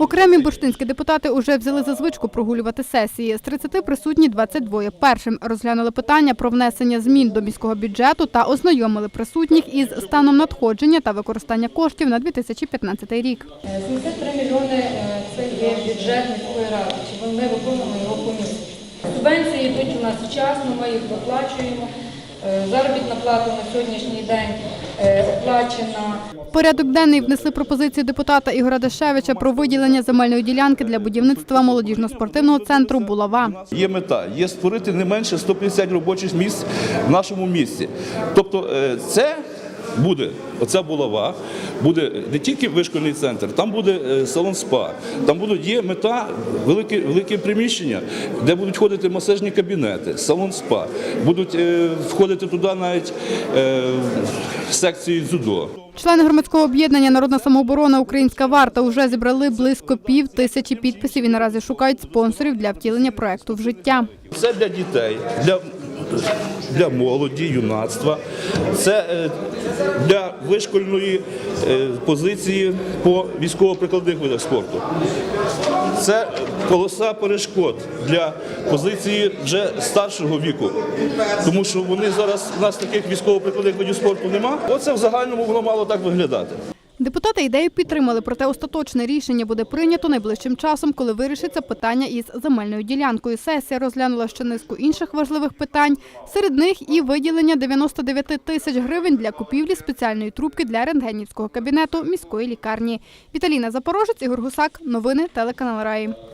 Окремі бурштинські депутати уже взяли за звичку прогулювати сесії. З 30 присутні 22. Першим розглянули питання про внесення змін до міського бюджету та ознайомили присутніх із станом надходження та використання коштів на 2015 рік. 73 мільйони е, це є бюджет міської ради, чи ми виконуємо його помісячно. Субвенції йдуть у нас вчасно, ми їх виплачуємо. Е, Заробітна плата на сьогоднішній день е, оплачена. Порядок денний внесли пропозицію депутата Ігора Дешевича про виділення земельної ділянки для будівництва молодіжно-спортивного центру «Булава». Є мета, є створити не менше 150 робочих місць в нашому місті. Тобто е, це буде, оця булава, буде не тільки вишкольний центр, там буде е, салон спа, там будуть є мета, велике, велике приміщення, де будуть ходити масажні кабінети, салон спа, будуть е, входити туди навіть е, секції дзюдо. Члени громадського об'єднання Народна самооборона Українська варта вже зібрали близько пів тисячі підписів і наразі шукають спонсорів для втілення проекту в життя. Це для дітей, для, для молоді, юнацтва. Це е, для вишкольної е, позиції по військово-прикладних видах спорту. Це полоса перешкод для позиції вже старшого віку, тому що вони зараз у нас таких військово-прикладних видів спорту нема. Оце в загальному воно мало так виглядати. Депутати ідею підтримали, проте остаточне рішення буде прийнято найближчим часом, коли вирішиться питання із земельною ділянкою. Сесія розглянула ще низку інших важливих питань. Серед них і виділення 99 тисяч гривень для купівлі спеціальної трубки для рентгенівського кабінету міської лікарні. Віталіна Запорожець, Ігор Гусак. Новини телеканал Раї.